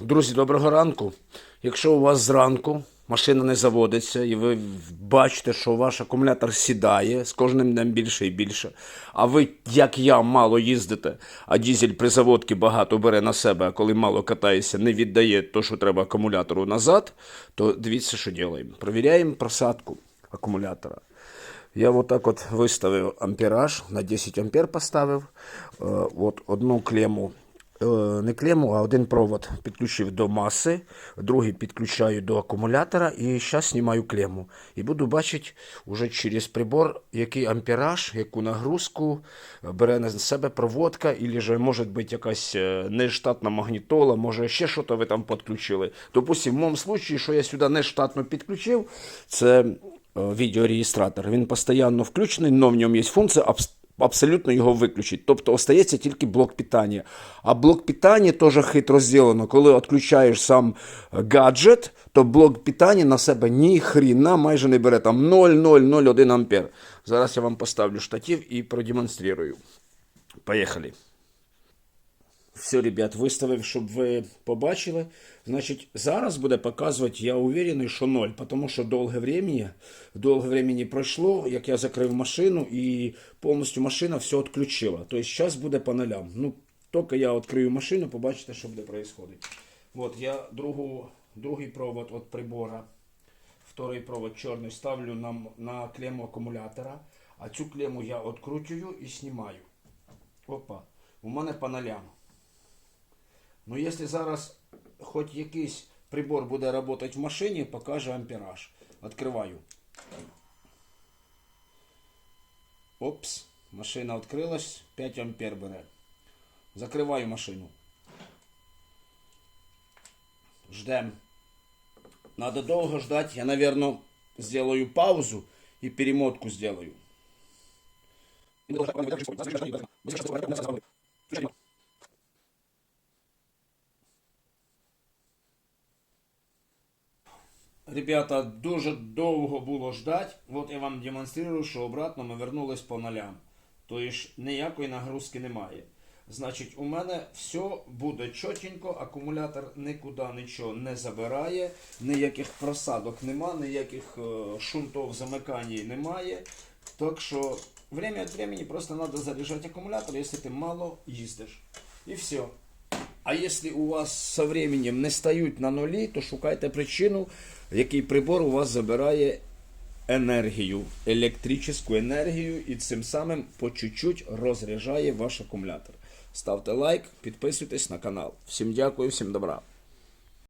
Друзі, доброго ранку. Якщо у вас зранку машина не заводиться, і ви бачите, що ваш акумулятор сідає з кожним днем більше і більше, а ви, як я, мало їздите, а дізель при заводці багато бере на себе, а коли мало катається, не віддає то, що треба акумулятору назад, то дивіться, що робимо. Провіряємо просадку акумулятора. Я вот так от виставив ампераж, на 10 ампер поставив. Е, От одну клему, не клему, а один провод підключив до маси, другий підключаю до акумулятора і зараз знімаю клему. І буду бачити уже через прибор, який ампераж, яку нагрузку бере на себе проводка, же може бути якась е, нештатна магнітола, може ще щось ви там підключили. Допустим, в моєму случаї, що я сюди нештатно підключив, це е, відеореєстратор. Він постійно включений, але в ньому є функція абс- абсолютно його виключити. Тобто остається тільки блок питання. А блок питання теж хитро зроблено. Коли відключаєш сам е, гаджет, то блок питання на себе ні хріна майже не бере. Там 0,001 ампер. Зараз я вам поставлю штатів і продемонструю. Поїхали. Все, ребят, виставив, щоб ви побачили. Значить, зараз буде показувати, я уверений, що ноль, тому що довге времени, довге времени пройшло, як я закрив машину і повністю машина все відключила. Тобто зараз буде по нулям. Ну, тільки я відкрию машину, побачите, що буде відбуватися. От я другу, другий провод від прибора, второй провод чорний ставлю на, на клему акумулятора, а цю клему я відкручую і знімаю. Опа, у мене по нулям. Ну, якщо зараз хоч якийсь прибор буде працювати в машині, покаже ампераж. Відкриваю. Опс, машина відкрилась, 5 ампер бере. Закриваю машину. Ждем. Надо долго ждать. Я, наверное, сделаю паузу и перемотку сделаю. Ребята, дуже довго було ждать. От я вам демонструю, що обратно ми вернулись по нулям. Тобто ніякої нагрузки немає. Значить, у мене все буде чотенько, акумулятор нікуди нічого не забирає, ніяких просадок нема, ніяких е, шунтов замикань немає. Так що время від времени просто треба заряджати акумулятор, якщо ти мало їздиш. І все. А якщо у вас со временем не стають на нулі, то шукайте причину, який прибор у вас забирає енергію, електричну енергію і цим самим по чуть-чуть розряджає ваш акумулятор. Ставте лайк, підписуйтесь на канал. Всім дякую, всім добра.